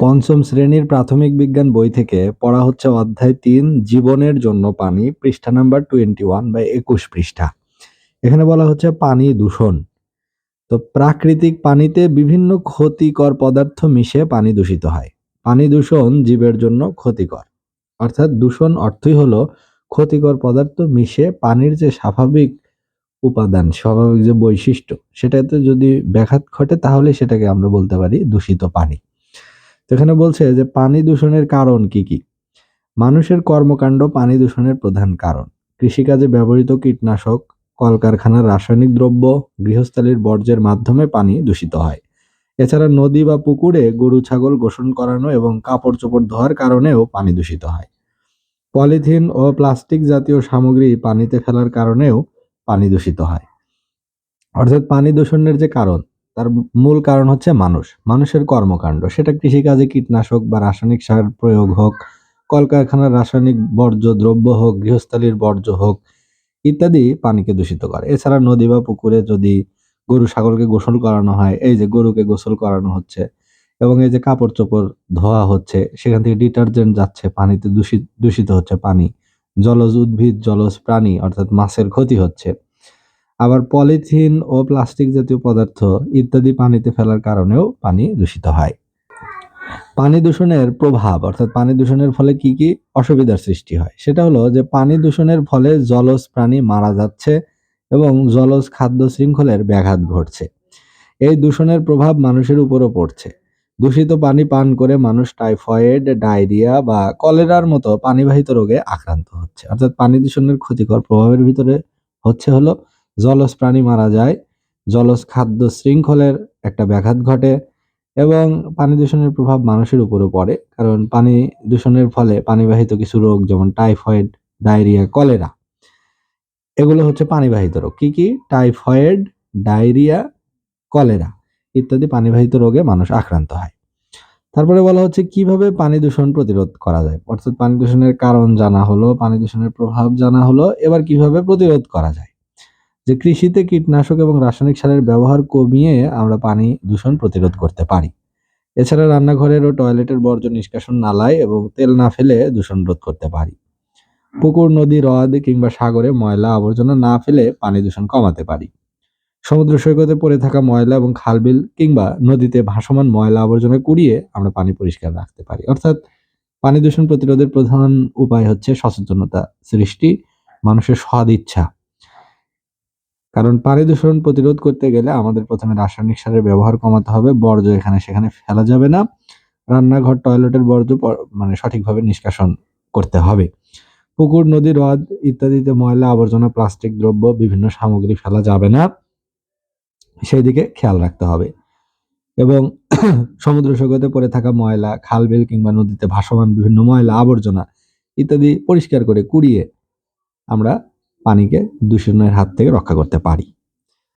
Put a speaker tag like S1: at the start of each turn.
S1: পঞ্চম শ্রেণির প্রাথমিক বিজ্ঞান বই থেকে পড়া হচ্ছে অধ্যায় তিন, জীবনের জন্য পানি, পৃষ্ঠা নাম্বার টোয়েন্টি ওয়ান বা একুশ পৃষ্ঠা। এখানে বলা হচ্ছে পানি দূষণ। তো প্রাকৃতিক পানিতে বিভিন্ন ক্ষতিকর পদার্থ মিশে পানি দূষিত হয়। পানি দূষণ জীবের জন্য ক্ষতিকর। অর্থাৎ দূষণ অর্থই হলো ক্ষতিকর পদার্থ মিশে পানির যে স্বাভাবিক উপাদান, স্বাভাবিক যে বৈশিষ্ট্য, সেটাতে যদি ব্যাঘাত ঘটে তাহলে সেটাকে আমরা বলতে পারি দূষিত পানি। এখানে বলছে যে পানি দূষণের কারণ কি কি? মানুষের কর্মকাণ্ড পানি দূষণের প্রধান কারণ। কৃষিকাজে ব্যবহৃত কীটনাশক, কলকারখানার রাসায়নিক দ্রব্য, গৃহস্থালীর বর্জ্যের মাধ্যমে পানি দূষিত হয়। এছাড়া নদী বা পুকুরে গরু, ছাগল গোসল করানো এবং কাপড় চোপড় ধোয়ার কারণেও পানি দূষিত হয়। পলিথিন ও প্লাস্টিক জাতীয় সামগ্রী পানিতে ফেলার কারণেও পানি দূষিত হয়। অর্থাৎ পানি দূষণের যে কারণ তার মূল কারণ হচ্ছে মানুষ, মানুষের কর্মকাণ্ড। সেটা কৃষিকাজে কীটনাশক বা রাসায়নিক সার প্রয়োগ হোক, কলকারখানার রাসায়নিক বর্জ্য দ্রব্য হোক, গৃহস্থালীর বর্জ্য হোক ইত্যাদি পানিকে দূষিত করে। এছাড়া নদী বা পুকুরে যদি গরু, ছাগলকে গোসল করানো হয়, এই যে গরুকে গোসল করানো হচ্ছে এবং এই যে কাপড় চোপড় ধোয়া হচ্ছে, সেখান থেকে ডিটারজেন্ট যাচ্ছে, পানিতে দূষিত দূষিত হচ্ছে পানি, জলজ উদ্ভিদ, জলজ প্রাণী অর্থাৎ মাছের ক্ষতি হচ্ছে। আবার পলিথিন ও প্লাস্টিক জাতীয় পদার্থ ইত্যাদি পানিতে ফেলার কারণেও পানি দূষিত হয়। পানি দূষণের প্রভাব, অর্থাৎ পানি দূষণের ফলে কি কি অসুবিধার সৃষ্টি হয়? সেটা হলো যে পানি দূষণের ফলে জলজ প্রাণী মারা যাচ্ছে এবং জলজ খাদ্য শৃঙ্খলের ব্যাঘাত ঘটছে। এই দূষণের প্রভাব মানুষের উপরও পড়ছে। দূষিত পানি পান করে মানুষ টাইফয়েড, ডায়রিয়া বা কলেরার মতো পানিবাহিত রোগে আক্রান্ত হচ্ছে। অর্থাৎ পানি দূষণের ক্ষতিকর প্রভাবের ভিতরে হচ্ছে হলো জলজ প্রাণী মারা যায়। জলজ খাদ্য শৃঙ্খলের একটা ব্যাঘাত ঘটে এবং পানি দূষণের প্রভাব মানুষের উপরও পড়ে। কারণ পানি দূষণের ফলে পানিবাহিত কিছু রোগ যেমন টাইফয়েড, ডায়রিয়া, কলেরা, এগুলো হচ্ছে পানিবাহিত রোগ। কি কি? টাইফয়েড, ডায়রিয়া, কলেরা ইত্যাদি পানিবাহিত রোগে মানুষ আক্রান্ত হয়। তারপরে বলা হচ্ছে কীভাবে পানি দূষণ প্রতিরোধ করা যায়? অর্থাৎ পানি দূষণের কারণ জানা হলো, পানি দূষণের প্রভাব জানা হলো, এবার কীভাবে প্রতিরোধ করা যায়? যে কৃষিতে কীটনাশক এবং রাসায়নিক সারের ব্যবহার কমিয়ে আমরা পানি দূষণ প্রতিরোধ করতে পারি। এছাড়া রান্নাঘরের ও টয়লেটের বর্জ্য নিষ্কাশন নালায় এবং তেল না ফেলে দূষণ রোধ করতে পারি। পুকুর, নদী, হ্রদ কিংবা সাগরে ময়লা আবর্জনা না ফেলে পানি দূষণ কমাতে পারি। সমুদ্র সৈকতে পড়ে থাকা ময়লা এবং খালবিল কিংবা নদীতে ভাসমান ময়লা আবর্জনা কুড়িয়ে আমরা পানি পরিষ্কার রাখতে পারি। অর্থাৎ পানি দূষণ প্রতিরোধের প্রধান উপায় হচ্ছে সচেতনতা সৃষ্টি, মানুষের সদ ইচ্ছা কারণ পানি দূষণ প্রতিরোধ করতে গেলে আমাদের প্রথমে রাসায়নিক সারের ব্যবহার কমাতে হবে। বর্জ্য এখানে সেখানে ফেলা যাবে না। রান্নাঘর টয়লেটের বর্জ্য মানে সঠিকভাবে নিষ্কাশন করতে হবে। পুকুর, নদী, হ্রদ ইত্যাদিতে ময়লা, আবর্জনা, প্লাস্টিক, দ্রব্য, বিভিন্ন সামগ্রী ফেলা যাবে না। সেই দিকে খেয়াল রাখতে হবে। এবং সমুদ্র সৈকতে পড়ে থাকা ময়লা, খাল, বিল কিংবা নদীতে ভাসমান বিভিন্ন ময়লা, আবর্জনা ইত্যাদি পরিষ্কার করে কুড়িয়ে আমরা পানিকে দূষণের হাত থেকে রক্ষা করতে পারি।